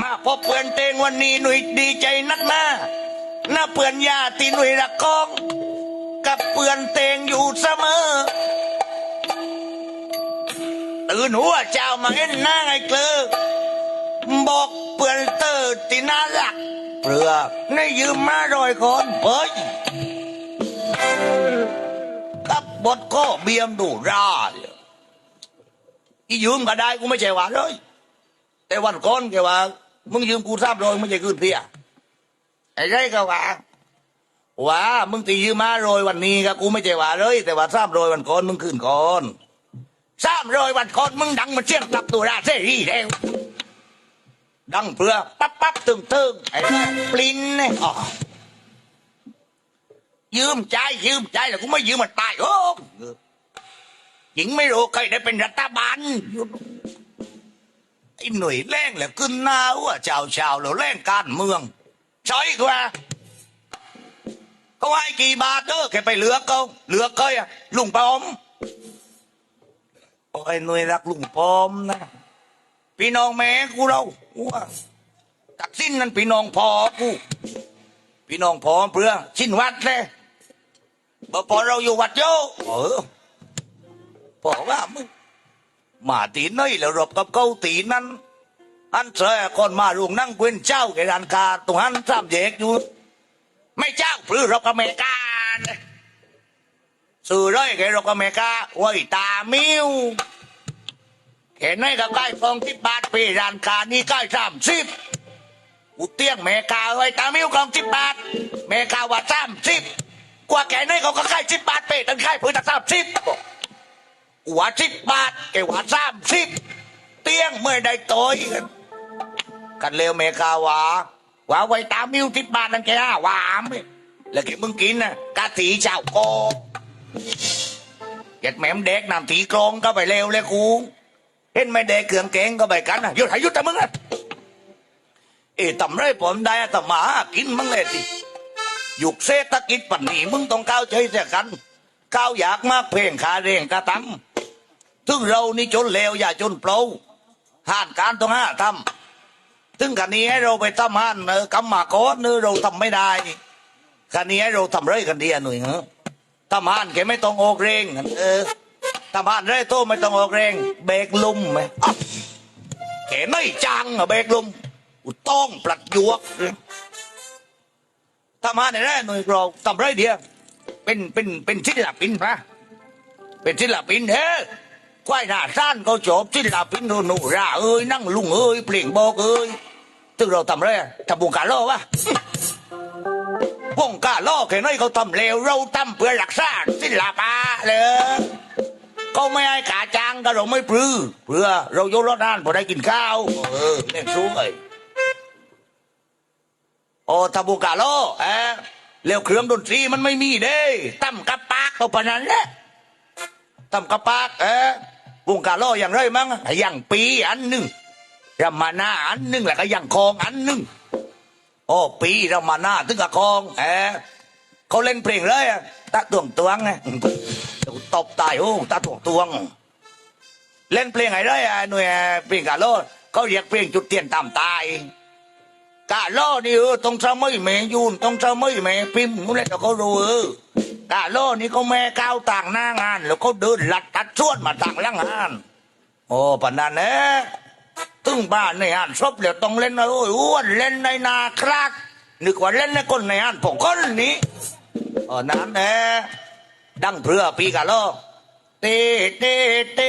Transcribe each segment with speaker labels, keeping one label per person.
Speaker 1: มาพบเพื่อนเตงวันนี้หนุ่ยดีใจนักหน้าหน้าเพื่อนยาที่หนุ่ยรักกอง กับเพื่อนเตงอยู่เสมอ ตื่นหัวเจ้ามาเห็นหน้าไงเกลือบอกเพื่อนเตอร์ที่น่ารักเปลือในยืมมาโดอยคนเฮ้ยกับบทก็เบียมดูราเลยอียืมก็ได้กูไม่ใช่ว่าเลยแต่วันก่อนแกว่า มึงยืมกูทราบโดยไม่ใช่คืนเพียไอ้ไรก็ว่าว่ามึงตียืมมาโรยวันนี้ก็กูไม่ใช่ว่าเลย แต่ว่าทราบโดยวันก่อนมึงคืนก่อนทราบโดยวันก่อนมึงดังมาเชี่ยงกลับตัวราเสรีแล้วดังเพื่อปั๊บปั๊บตึงตึงไอ้ปลิ้นเนี่ยอ๋อยืมใจยืมใจแล้วกูไม่ยืมมันตายโอ้หญิงไม่รู้ใครได้เป็นรัฐบาล ไอ้หน่วยแรงแหละขึ้นหน้าว่าชาวชาวเราแรงการเมืองใช่กว่าเขาให้กี่บาทเด้อแกไปเหลือเขาเหลือเคยอะลุงปอมโอ้ยหน่วยรักลุงปอมนะพี่น้องแม่กูเราว่าตักสิ้นนั่นพี่น้องพอกูพี่น้องพอเพื่อชินวัดเลยบ่พอเราอยู่วัดโยเออพอว่ามึง มาตีน้อยแล้วรบกับเก้าตีนั้น อันเสยคนมาลุงนั่งเกวนเจ้าแกรันกาตรงนั้นสามแยกอยู่ ไม่เจ้าพรือรบกับอเมริกาสื่อร้อยแกรบกับอเมริกาไว้ตามิวเห็นไหมกับใกล้ฟองที่บาทปีรันกานี่ใกล้สามสิบกูเตี้ยงเมกาไว้ตามิวกองสิบบาทเมกาว่าสามสิบกว่าแกนี่เขาก็ใกล้สิบบาทเปตั้งใกล้พื้นตั้งสามสิบ หัวสิบบาทแกหัวสามสิบเตี้ยงเมื่อได้โตยกันกันเร็วเมกาวาวาไว้ตามมิวสิบบาทนั่นแกห้าวามแล้วแกมึงกินน่ะกะตีเจ้าโกเก็ดแหมมเด็กนำตีกรองก็ไปเร็วเลยกูเห็นไม่เด็กเกลืองเก่งก็ไปกันนะหยุดหยุดแต่มึงอะเอ๋ตำไรผมได้แต่หมากินมึงเลยสิยุกเศรษฐกิจปันนี้มึงต้องก้าวใจเสียกันก้าวอยากมากเพลงคาเร่งกระตำ ถึงเรานี่จนเลวอย่าจนเปล่าห่านการต้องห้าทำถึงกันนี้ให้เราไปทำห่านเออกำมาโกดเนอเราทำไม่ได้กันนี้ให้เราทำไรกันดีอะหน่อยเหรอทำห่านแกไม่ต้องออกเรงเออทำห่านไรโตไม่ต้องออกเรงเบรกลุ่มไหมอ๊ะแกไม่จังอะเบรกลุ่มอุต้องปลัดยวกทำห่านไหนได้หน่อยเราทำไรเดียวเป็นเป็นเป็นศิลปินปะเป็นศิลปินเฮ้ ควายหน้าซ่านเขาจบศิลปินหนูนูราเอ้ยนั่งลุงเอ้ยเปล่งบอกเอ้ยถึงเราทำไรทำวงการล่อวะวงการล่อแค่ไหนเขาทำเลวเราทำเพื่อรักษาศิลปะเลยเขาไม่ให้กาจ้างก็เราไม่ปลื้อเพื่อเรายกรถนานพอได้กินข้าวเออเล่นสู้เลยโอ้ทำวงการล่อเอะแล้วเครื่องดนตรีมันไม่มีเด้ตั้มกับปากเขาปนนั้นแหละทำกระปากเออ วงการล่ออย่างไรมั้งอย่างปีอันหนึ่งรำมานาอันหนึ่งแล้วก็อย่างคองอันหนึ่งโอ้ปีรำมานาถึงกับคองเออเขาเล่นเพลงเลยอะตาตวงตวงไงเดี๋ยวกูตบตายโอ้ตาตวงตวง เล่นเพลงไหนเลยอะหน่วยเพลงกาโลเขาเรียกเพลงจุดเทียนตามตายกาล่อนี่เออต้องทำไม่แม่ยูนต้องทำไม่แม่พิมพ์นู่นแหละแต่เขารู้เออ กาโลนี่เขาแม่ก้าวต่างหน้างาน แล้วเขาเดินหลัดตัดชวนมาต่างหล่างงาน โอ้ปนันเนะตึ้งบ้านในอ่านซบเดี๋ยวต้องเล่นนะโอ้ยอ้วนเล่นในนาครากนึกว่าเล่นในคนในอ่านผมคนนี้เออนั้นแน่ดังเพื่อปีกาโล่อเตเตเต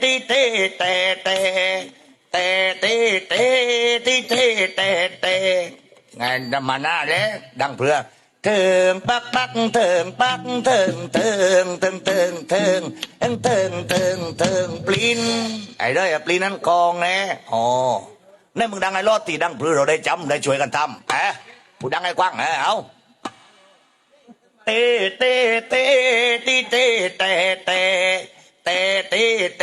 Speaker 1: เตเตเตเตเตเตเตเตเตเตเตงานดำมาหน้าเลยดังเพื่อเถิงปักปักเถิงปักเถิงเถิงเถิงเถิงเถิงเถิงเถิงเถิงเถิงปลินไอ้เด้ยปลินนั้นกองแน่อ๋อนี่มึงดังไอ้รอดตีดังพือเราได้จำได้ช่วยกันทำเอ๊ะกูดังไอ้กว้างเอ้เอาเตเตเตตีเตเตเตเตเตเต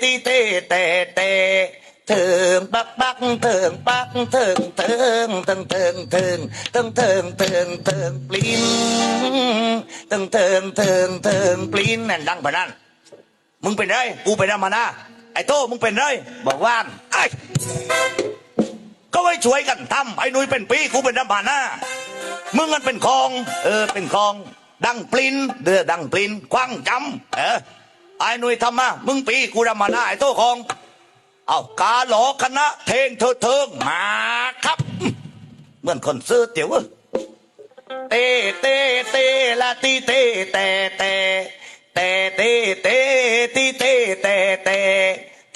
Speaker 1: ตีเตเตเต เถิงปักปักเถิงปักเถิงเถิงเถิงเถิงเถิงเถิงเถิงเถิงเถิงปลิ้นเถิงเถิงเถิงเถิงปลิ้นนั่นดังพนันมึงเป็นไรกูเป็นรามานาไอ้โตมึงเป็นไรบอกว่านไอ้ไว้ช่วยกันทำไอ้นุ้ยเป็นปีกูเป็นน้ำบาน้ามึงกันเป็นคองเออเป็นคอง ดังปลิ้นเดือดังปลิ้นคว้างจำเออไอ้นุ้ยทำมามึงปีกูดำมาน้าไอ้โต้คอง เอากาหลอคณะเทงเธอเทิงมาครับ เหมือนคนซื้อเตี๋ยวเว้ยเตเตเตละตีเตเตเตเตเตเตตีเตเตเต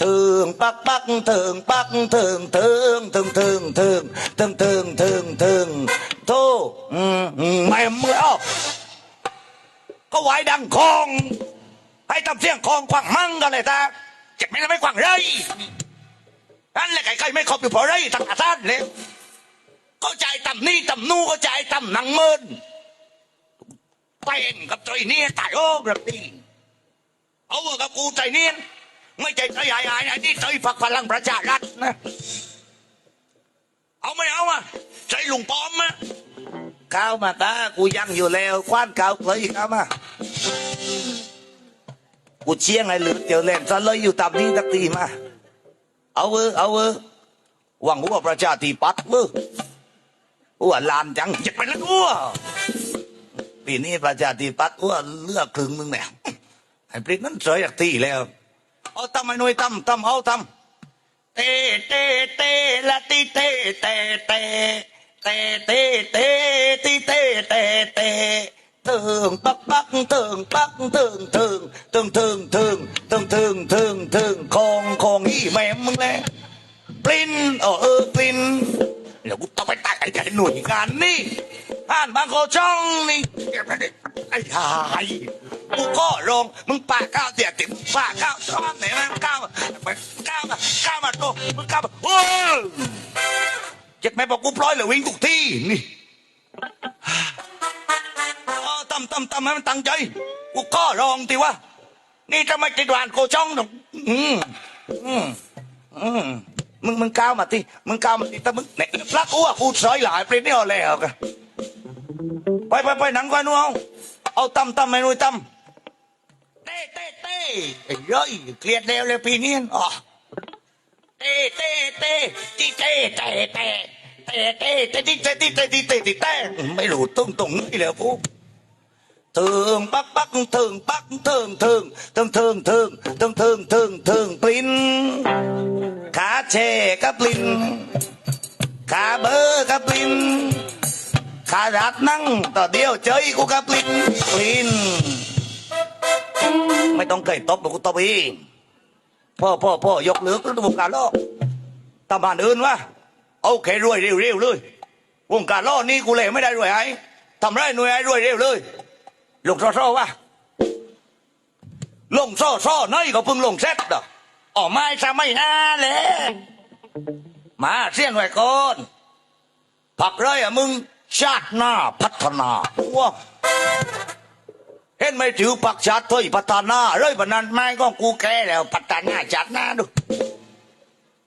Speaker 1: ถึงปักปักถึงปักถึงถึงถึงถึงถึงถึงถึงถึงถึงโธ่อืมอืมไม่เมื่อเอาก็ไหวดังคอง ให้ทำเสียงคองควังมั่งกันเลยตา เจ็บไหมล่ะไม่ควังเลยนั่นแหละไก่ไก่ไม่ครบอยู่พราะไรตั้งอาท่านเลยเข้าใจต่ำนี่ต่ำนู่เข้าใจต่ำหนังเมินเต้นกับใจเนี่ยตายโอ้กระตีเอาเวอกับกูใจเนียนไม่ใจใจหายหายไหนนี่ใจฝักพลังประชารัฐนะ เอาไม่เอาอะใจลุงป้อมอะข้าวมาตากูยังอยู่แล้วคว้านข้าวเลยข้าวมา กูเชียงไอ้หรือเตียวเล่นซะเลยอยู่ตามนี้ตักตีมา เอาเวอเอาเวอหวังว่าประชาธิปัตย์เวออ้วนลานจังจะไปแล้วอ้วปีนี้ประชาธิปัตย์อ้วนเลือกครึ่งมึงเนี่ยไอ้ปริศนั้นเสยจากที่แล้ว เอาทำไอ้หน่วยทำทำเอาทำเตเตเตละตีเตเตเตเตเตเตตีเตเตเต ถึงปักปักถึงปักถึงถึงถึงถึงถึงถึงถึงถึงถึงคองคองอีแม่มึงแหละปลิ้นเออเออปลิ้นเดี๋ยวกูต้องไปตัดไอ้ใจหน่วยงานนี่อ่านบางโคช่องนี่ไอ้หายกูก็ลงมึงปากก้าวเสียติมปากก้าวชอบไหนนก้าวไปก้าวมาก้าวมาโตมึงก้าวมาโอ้เจ็ดแม่บอกกูปล่อยเลยวิ่งทุกที่นี่ำตำตำให้มันตั้งใจกูก็ลองทีวะนี่ทำไม่ติดหวานโคช่องหรอกอืมอืมอืมมึงมึงก้าวมาทีมึงก้าวมาทีแต่มึงเนี่ยรักอ้วกกูซอยหลายปรินนี่เอาแล้วกันไปไปไปหนังกันนู้เอาเอาตำตำเมนูตำเต้เต้เต้ไอ้เย้ยเครียดแล้วเลยปีนี้อ๋อเต้เต้เต้ตีเต้เต้เต้เต้เต้เต้ตีเต้ตีเต้ตีเต้ตีเต้ไม่รู้ตุ้งตรงนี้แล้วพวก ถึงปักปักถึงปักถึงถึงถึงถึงถึงถึงถึงถึงถึงปลิ้นขาเชกับปลิ้นขาเบอร์กับปลิ้นขาดัดนั่งต่อเดียวเจยกูกับปลิ้นปลิ้นไม่ต้องเคยตบหรอกกูตบองพ่อพ่อพ่อยกเลือกแล้วงการล้อตามบ้านอื่นวะเอาแค่รวยเร็วๆเลยวงการล้อนี่กูเลยไม่ได้รวยไอ้ทำไรหน่วยไอ้รวยเร็วเลย ลงโซ่โซ่วะลงโซ่โซ่น้อยก็เพิ่งลงเซ็ตดอกออกมาจะไม่น่าเลยมาเสียนไว้ก่อนผักเลยอะมึงชาติหน้าพัฒนาว้าเห็นไม่ถือปักชาติถอยพัฒนาเลยปะนั้นไม่ก็กูแก่แล้วพัฒนาจัดหน้าดู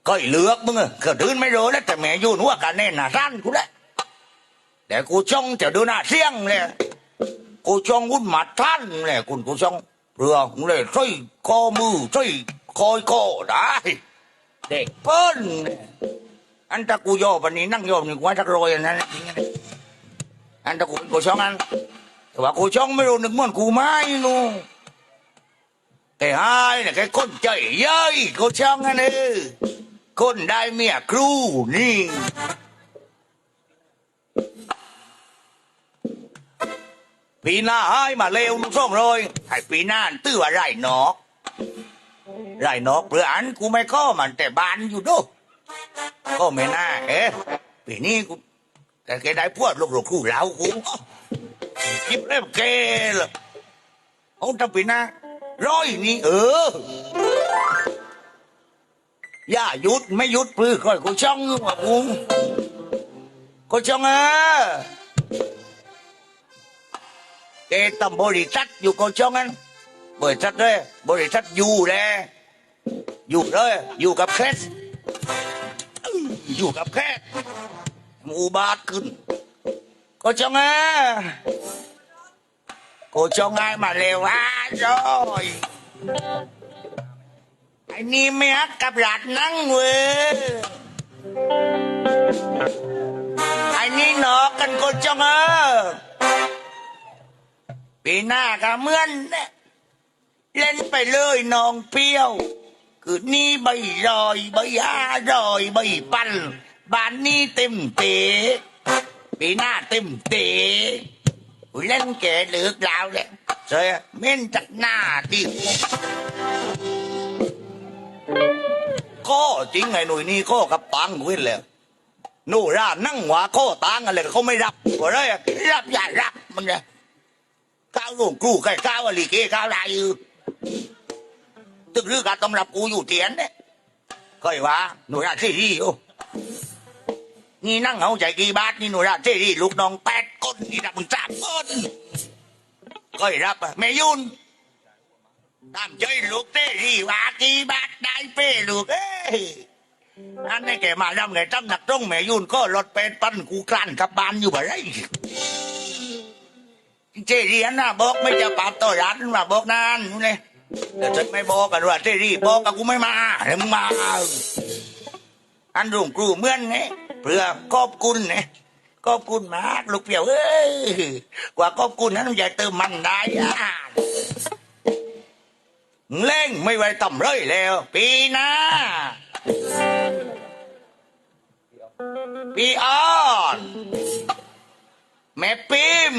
Speaker 1: ก็เลือกมึงอะก็ดืนไม่รู้แล้วแต่แม่อยูนหัวกันแน่น่ะสั้นกูแหละแต่กูจ้องจะดูหน้าเสียงเลย cô chong út mặt than nè cùng cô chong rồi cũng để chơi co mư chơi coi cô đã để phân anh ta cô vô và ní năng vô thì quá chắc rồi anh anh anh ta cô cô chong anh แต่ว่ากูช่องไม่รู้นึกมันกูไม่รู้แต่ไอ้เนี่ยแกคนใจเย้ยกูช่องอันนี้คนได้เมียครูนี่ ปีหน้าให้มาเร็วลูกส่งเลยให้ปีหน้าตื้อว่าไรนอกไรนอกเพื่ออันกูไม่ก็มันแต่บานอยู่ดูก็ไม่น่าเอ๊ะปีนี้กูแต่แกได้พวดลูกหลกคู่เรากูคิดเล่มแกเลยเอาทำปีหน้าร้อยนี่เอออย่าหยุดไม่หยุดพื้อค่อยกูช่องว่ากูกูช่องเออ cái tầm bồi đi trách dù con chong anh. Bồi trách đây bồi đi trách dù đây dù đây dù gặp khét. Dù gặp khét. Mù bát cưng. Cô chong à cô chong ai mà lèo à rồi. Anh đi mẹ cặp lạt nắng người anh đi nó cần cô chong à ปีหน้าก็เหมือนเนี่ยเล่นไปเลยน้องเปรี้ยว คือนี่ใบรอยใบอารอยใบปันบ้านนี้เต็มเตะปีหน้าเต็มเตะอุ๊ยเล่นแกเหลือกลาวเลยเสียเม่นจากหน้าดิก็จริงไงหนุ่ยนี่ก็กับตังเว้นแล้วหนู่ร่านั่งหัวข้อตังอะไรเขาไม่รับว่าไรอะรับอย่ารับมันเนี่ย ก้าวลงกรูใครก้าวอะไรเก้ก้าวอะไรอยู่ตึกรือการตำรับกูอยู่เตียนเนี่ยก็ไอ้ว่าหนูราเจรีโอนี่นั่งเอาใจกี่บาทนี่หนูราเจรีลูกน้องแปดคนนี่รับมึงสามคนก็ไอ้รับอะแม่ยุนตามใจลูกเจรีว่ากี่บาทได้เป้ลูกเอ้ยอันนี้แกมาดำไงจำหนักตรงแม่ยุนก็รถเป็นปันกูกลั่นกับบ้านอยู่บ่ไร เจรีอันนะบอกไม่จะปรับตัวร้านมาบอกนานนู่นเลยแต่ฉันไม่บอกกันว่าเจรีบอกกับกูไม่มาเดี๋ยวมึงมา อันรุ่งกรูเมื่อนไงเพื่อขอบคุณไงขอบคุณมากลูกเปียวเอ้ยกว่าขอบคุณนั้นมันจะเติมมันได้อะเล่งไม่ไว้ต่ำเลยแล้ว ปีหน้าปีออนแม่ปิม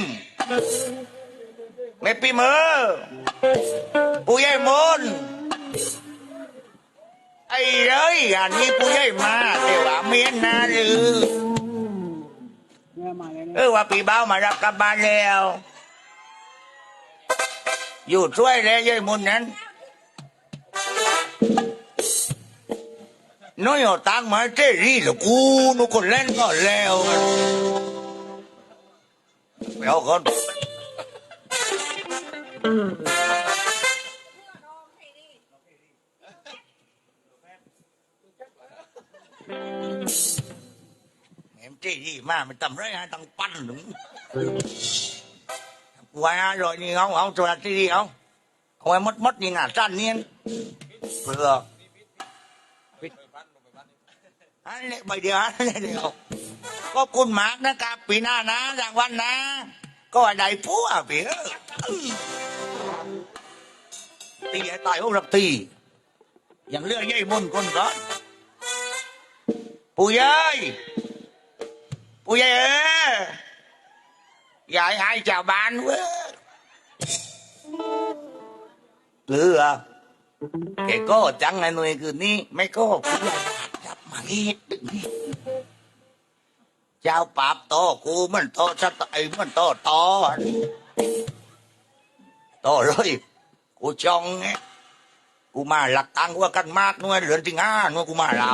Speaker 1: แม่ปิมเออผู้ใหญ่มนไอ้เอ้ยอันนี้ผู้ใหญ่มาแต่ว่าเมียนนาหรือ
Speaker 2: เอ
Speaker 1: อว่าปีเบ้ามารับกลับบ้านแล้ว อยู่ช่วยแล้วยายมุนนั้นน้อยเอาตังมาเจรี่หรอกูนุคนเล่นก็แล้ว ไปเอาก่อนแหมเจรี่มามันทำไรฮะตั้งปั้นหนึ่งไว้ฮะ rồi นี่เอาเอาตัวเจรี่เอาเอาไว้มดม ดนี่งาสั้นเนียนเพื่อบเดียวอันนี้เดียวก็คุณมากนะครับปีหน้านะรางวัลนะ ก็ได้ผัวปีเออตีให้ตายพวกรักตีอย่างเรื่องย่ายมุนคนก่อนปู่ยายปู่ยายเอ้ยยายให้ชาวบ้านเว้ยหรืออะแกก็จังไงหน่วยคืนนี้ ไม่ก็ปู่ยายจับมาเฮ็ดดึงนี่ เจ้าปราบโตกูมันโตสะไอ้มันโตตอโตเลยกูจองไงกูมาหลักตังว่ากันมากนู่นเดือนที่ห้านู่นกูมาเรา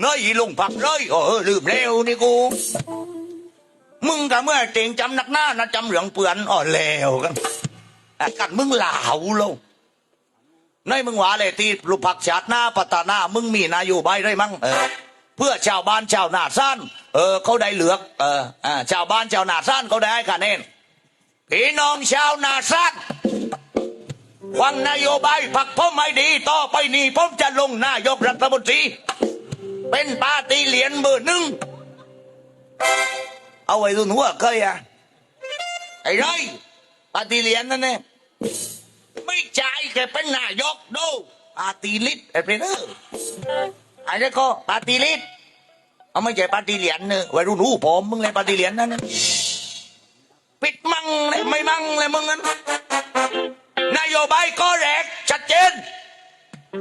Speaker 1: เงยลงผักเลยโอ้เออลืมเร็วนี่กู มึงกับเมื่อเจงจำนักหน้านะจำเหลืองเปือนอ๋อแล้วกันอะกันมึงเหลาลงในมึงหวาเลยที่ลูกผักชาติหน้าปัตตานามึงมีนายโยบายได้มั้งเออ เพื่อชาวบ้านชาวนาสั้นเออเขาได้เหลือกเอออ่าชาวบ้านชาวนาสั้นเขาได้ให้คะแนนพี่น้องชาวนาสั้นฟังนโยบายผักพ่อไม่ดี ต่อไปนี้ผมจะลงนายกรัฐมนตรี เป็นปาร์ตีเหรียญเบอร์หนึ่งเอาไว้รุนหัวเคยอะไอ้ไรปาร์ตีเหรียญนั่นเนี่ยไม่ใจ่ายแกเป็นนายกดูปาร์ตีลิตไอ้เพลเน อร์ไอ้นี่ก็ปาร์ตีลิตเอาไม่ใช่ปาร์ตีเหรียญเนอะไว้รุ่นหูผมมึงเลยปาร์ตีเหรียญนั่นนะปิดมั่งเลยไม่มั่งเลยมึงนั้นนโยบายก็แรกชัดเจน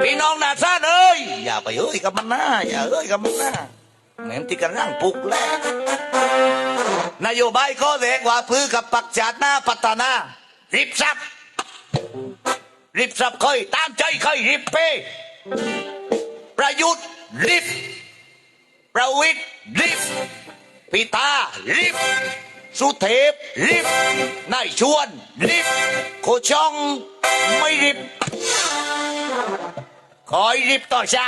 Speaker 1: พี่น้องนาซาเอ้ยอย่าไปเอ้ยกับมันนะอย่าเอ้ยกับมันนะแหมที่กันร่างปลุกแล้วนโยบายก็แรกว่าพื้กับปักชาติหน้าพัฒนาริบซับริบซับเคยตามใจเคยริบเป้ ประยุทธ์ริบประวิตรริบพิธาริบสุเทพริบนายชวนริบโคชองไม่ริบคอยริบต่อเช้า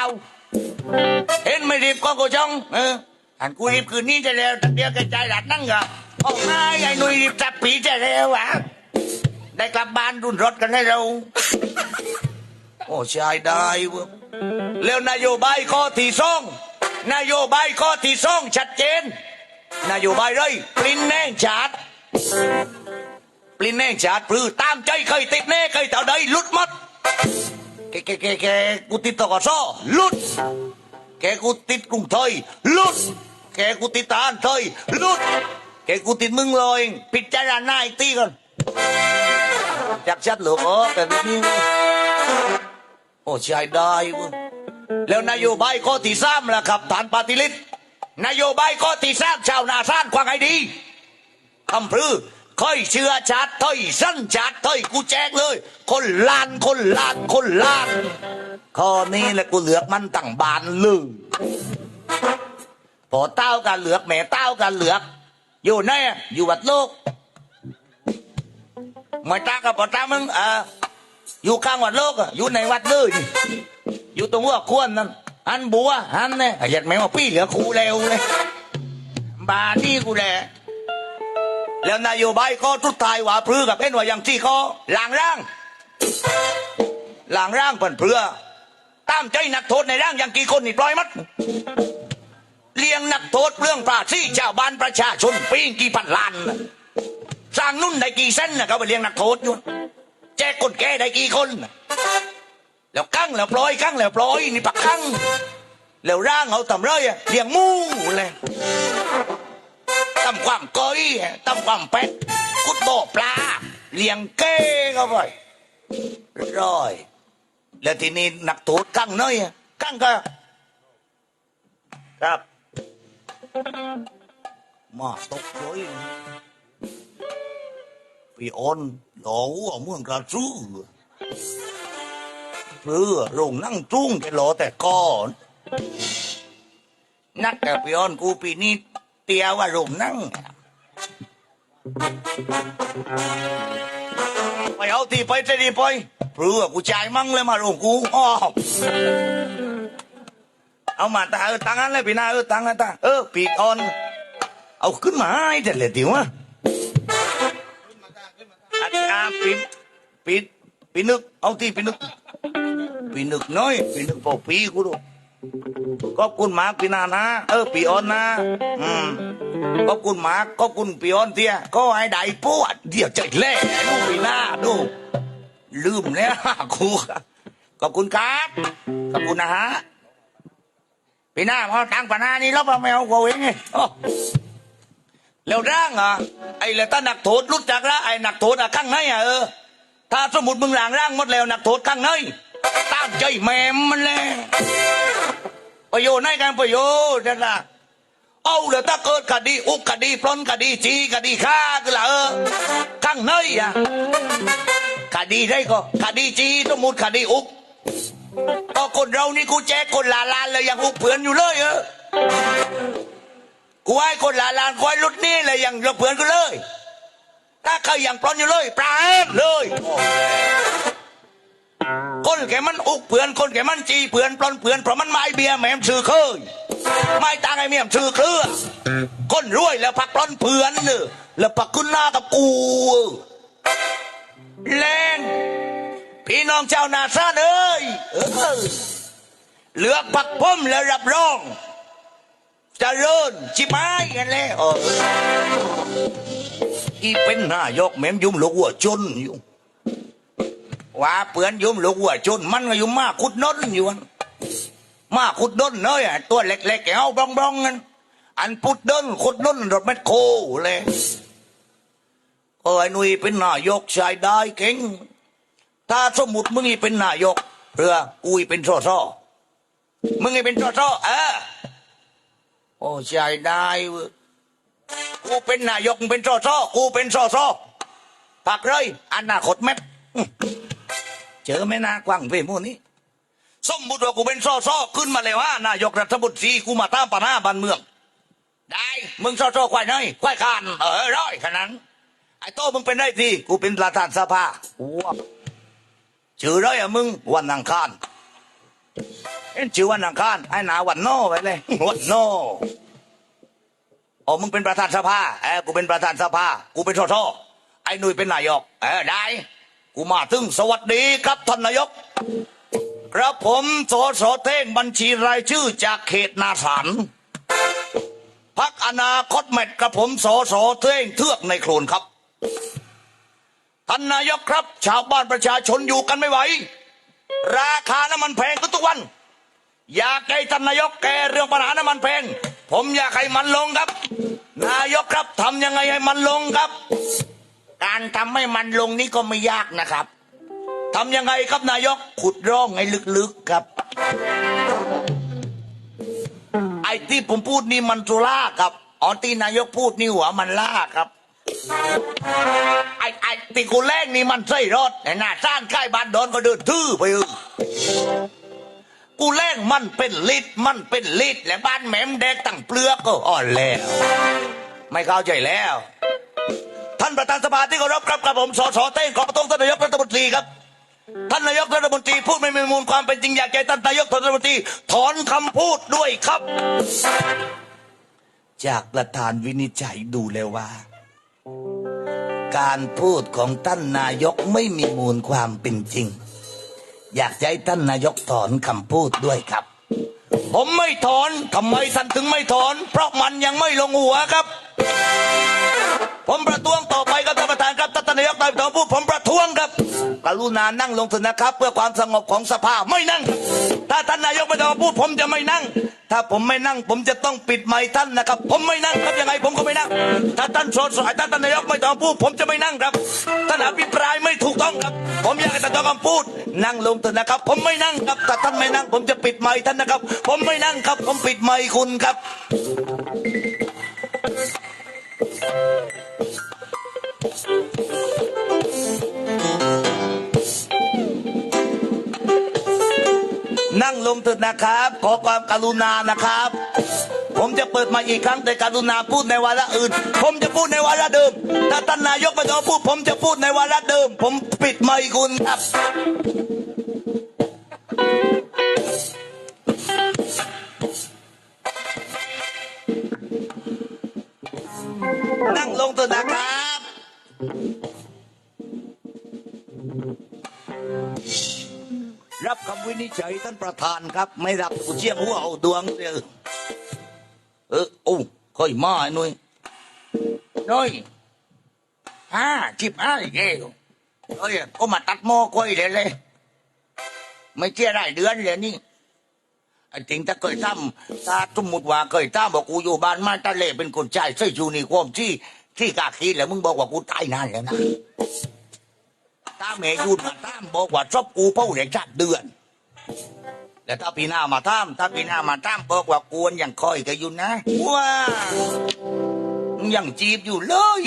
Speaker 1: เห็นไม่ริบก็โคช่องเอออันกูริบคืนนี้จะแล้วแต่เดียวกระจายหลัดนั่งเหรอออกมาไอ้หนุ่ยริบจับปีจะแล้ววะได้กลับบ้านรุ่นรถกันให้เรา โอ้ชายได้เว้ย แล้วนโยบายข้อที่สองนโยบายข้อที่สองชัดเจน นโยบายเลยปริ้นแน่งชาดปริ้นแน่งชาดปรือตามใจเคยติดแน่เคยเต่าใดลุดหมดแกแกแกแกกูติดตกสหลุดแกกูติดกรุงไทยลุดแกกูติดทหารไทยลุดแกกูติดมึงเลยพิจารณาอีกทีก่อนจักชัดหรืออ๋อแต่นี่ โอ้ใช่ได้เว้ยแล้วนโยบายข้อที่สามล่ะครับฐานปฏิริษนโยบายข้อที่สามชาวนาสร้างความไงดีคำพรือค่อยเชื่อชาติถอยสั้นชาติถอยกูแจกเลย คนล้านคนล้านคนล้านข้อนี้แหละกูเหลือกมันตั้งบานลือพอเต้ากันเหลือกแม่เต้ากันเหลือก อยู่ไหนอะอยู่วัดโลกไม่ตากับพอตามึงอ่า อยู่ข้างวัดโลกอะอยู่ในวัดเลยนี่อยู่ตรงหัวควรนั่นอันบัวอันเนี่ยอยากแม่ว่าพี่เหลือครูเร็วเลยบาที่กูแหละแล้วนโยบายก็ทุกทายว่าพรือกับเอ็นว่าอย่างที่เขาหลังร่างหลังร่างเปิ่นเพื่อตามใจนักโทษในร่างอย่างกี่คนนี่ปล่อยมัดเลี้ยงนักโทษเรื่องปราชี่ชาวบ้านประชาชนปีงกี่พันล้านสร้างนุ่นได้กี่เส้นนะเขาไปเลี้ยงนักโทษอยู่ แจกคนแก่ได้กี่คน แล้วกั้งแล้วปล่อยกั้งแล้วปล่อยนี่ปักกั้งแล้วร่างเอาตำเลยอะเลี้ยงมูเลยตำความก้อยตำความเป็ดกุดบ่อปลาเลี้ยงเก้เข้าไปร้อย แล้วทีนี้นักโทษกั้งน้อยกั้งก็ ครับมาตกเลย พี่อ้นหล่อหัวเมืองกระซื้อเพื่อลงนั่งจุ้งแกรอแต่ก่อน นักแต่พี่ออนกูปีนี้เตียว่าลงนั่งไปเอาทีไปจะดีไปเพื่อกูจ่ายมั่งเลยมาลงกูอ้อเอามาตาเออตังนั้นเลยพี่นาเออตังนั้นตาเออปีออน เอาขึ้นมาให้เด็ดเลยติวะ อาจารย์ปีปีปีนึกเอาที่ปีนึกปีนึกน้อยปีนึกพอปีกูดูขอบคุณมาปีนานะเออปีออนนะอืมขอบคุณมากขอบคุณปีออนเตียก็ให้ได้ปวดเดี๋ยวใจแล่ดูปีหน้าดูลืมแล้วกูขอบคุณครับขอบคุณนะฮะปีหน้าพอตั้งปานานี่รับมาแมวกูเองไงโอ้ แล้วร่างอะไอ้เลยตาหนักโทษรู้จักละไอ้หนักโทษอะข้างในอะเออถ้าสมมติมึงหลางร่างหมดแล้วหนักโทษข้างในตามใจแม่มันเลยประโยชน์ในการประโยชน์นั่นละเอาเลยถ้าเกิดคดีอุกคดีปล้นคดีจีคดีฆ่าก็ละเออข้างในอะคดีได้ก็คดีจีสมมติคดีอุกก็คนเรานี่กูแจกคนลาลานเลยยังอุกเผื่อนอยู่เลยเออ กูให้คนหลาลานกูให้รุดนี่เลยยังเราเผื่อนกูเลย ถ้าเคยยังปล้นอยู่เลยปลาเลย คนแกมันอุกเผื่อนคนแกมันจีเผื่อนปล้นเผื่อนเพราะมันไม่เบียร์แหมมชื่อเคยไม่ต่างไอ้เมียมชื่อเครือคนรวยแล้วพักปล้นเผื่อนเนอแล้วพักขึ้นหน้ากับกูแรงพี่น้องชาวนาซาเอ้ยเออเลือกพักพุ่มแล้วรับรอง จะเริญชิบหายกันแล้วเอออีเป็นนายกแม่มยุ่มลูกหัวจนอยู่ว่าเปือนยุ่มลูกหัวจนมันก็อยู่มาขุดน้นอยู่มาขุดน้นเนยอะตัวเล็กๆแกเอาบ้องบ้องๆกันอันพุดน้นขุดน้นรถแมคโคเลยเออไอ้นุ่ยเป็นนายกชายได้เก่งถ้าสมมุติมึงอีเป็นนายกเรือกูอีเป็นสอสอมึงอีเป็นสอสอเออ โอ้ใชายได้เว้ยกูเป็นนายกมึงเป็นสอสอกูเป็นสอสอปักเลยอนาคตแมพเจอแม่นากว้างเพมูนี้สมมุติว่ากูเป็นสอสอขึ้นมาเลยว่านายกรัฐมนตรีกูมาตามปัญหาบ้านเมือง ได้มึงสอสอควายน้อยควายคานเออร้อยขนาดนั้นไอ้โตมึงเป็นได้ทีกูเป็นประธานสภาว้าชื่อร้อยอะมึงวันอังคาร เอ็นชื่อวันอังคารไอ้หนาวันโนไปเลยวันโนโอ้มึงเป็นประธานสภาเออกูเป็นประธานสภา กูเป็นสสไอ้หนุ่ยเป็นนายก เออได้ กูมาถึงสวัสดีครับท่านนายกกระผมสสเท่งบัญชีรายชื่อจากเขตนาสารพักอนาคตแมทกระผมสสเท่งเทือกในโคลนครับท่านนายกครับ ชาวบ้านประชาชนอยู่กันไม่ไหว ราคาน้ำมันแพงขึ้นทุกวัน อยากให้ท่านนายกแก้เรื่องปัญหาน้ำมันแพงผมอยากให้มันลงครับ นายกครับทำยังไงให้มันลงครับ การทำให้มันลงนี่ก็ไม่ยากนะครับทำยังไงครับนายกขุดร่องให้ลึกๆครับ ไอ้ที่ผมพูดนี่มันจุล่าครับอ๋อที่นายกพูดนี่หัวมันล่าครับไอ้ไอ้ที่กูแรงนี่มันใส่รถไอ้หน้าซ่านใกล้บ้านโดนก็เดินทื่อไปเออ กูแรงมันเป็นลิตรมันเป็นลิตรและบ้านแหม่มแดกตั้งเปลือกก็อ่อนแล้ว ไม่เข้าใจแล้ว ท่านประธานสภาที่เคารพครับกับผมสสเต้งขอประท้วงท่านนายกรัฐมนตรีครับ ท่านนายกรัฐมนตรีพูดไม่มีมูลความเป็นจริงอยากให้ท่านนายกรัฐมนตรีถอนคำพูดด้วยครับ จากประธานวินิจฉัยดูแล้วว่า การพูดของท่านนายกไม่มีมูลความเป็นจริง อยากจะให้ท่านนายกถอนคำพูดด้วยครับ ผมไม่ถอนทำไมท่านถึงไม่ถอน เพราะมันยังไม่ลงหัวครับ ผมประท้วงต่อไปครับท่านประธานครับท่านนายกนายกพูดผมประท้วงครับกรุณานั่งลงเถอะนะครับ เพื่อความสงบของสภาไม่นั่ง ถ้าท่านนายกไม่ต้องมาพูดผมจะไม่นั่ง ถ้าผมไม่นั่ง ผมจะต้องปิดไมค์ท่านนะครับ ผมไม่นั่งครับยังไงผมก็ไม่นั่ง ถ้าท่านโสดสายท่านนายกไม่ต้องมาพูด ผมจะไม่นั่งครับท่านอภิปรายไม่ถูกต้องครับ ผมอยากให้ท่านต้องคำพูด นั่งลงเถอะนะครับ ผมไม่นั่งครับถ้าท่านไม่นั่ง ผมจะปิดไมค์ท่านนะครับ ผมไม่นั่งครับ ผมปิดไมค์คุณครับ ลงเถิดนะครับ ขอความกรุณานะครับ ผมจะเปิดมาอีกครั้งแต่กรุณาพูดในวาระอื่น ผมจะพูดในวาระเดิม ถ้าท่านนายกไม่ต้องพูด ผมจะพูดในวาระเดิม ผมปิดไมค์คุณครับนั่งลงเถิดนะครับ รับคำวินิจฉัยท่านประธานครับ ไม่รับกูเชี่ยงหัวเอาดวงเดียวเออโอ้ค่อยมาไอ้หนุ่ยหนุ่ยห้าจิบห้าเกลเอ้ยก็มาตัดหม้อค่อยเลยเลย ไม่เชี่ยได้เดือนเลยนี่ไอ้จริงถ้าเคยทำถ้าสมมติว่าเคยทำบอกกูอยู่บ้านมาตะเล่เป็นคนใจใส่ชูนี่ความที่ที่กาคีแล้วมึงบอกว่ากูตายนานแล้วนะ ตาแม่ยูนมาตามบอกว่าชอบกูเป้าเด็กชาติเดือนแต่ถ้าปีหน้ามาตามถ้าปีหน้ามาตามบอกว่ากวนอย่างคอยกันอยู่นะว้ายังจีบอยู่เลย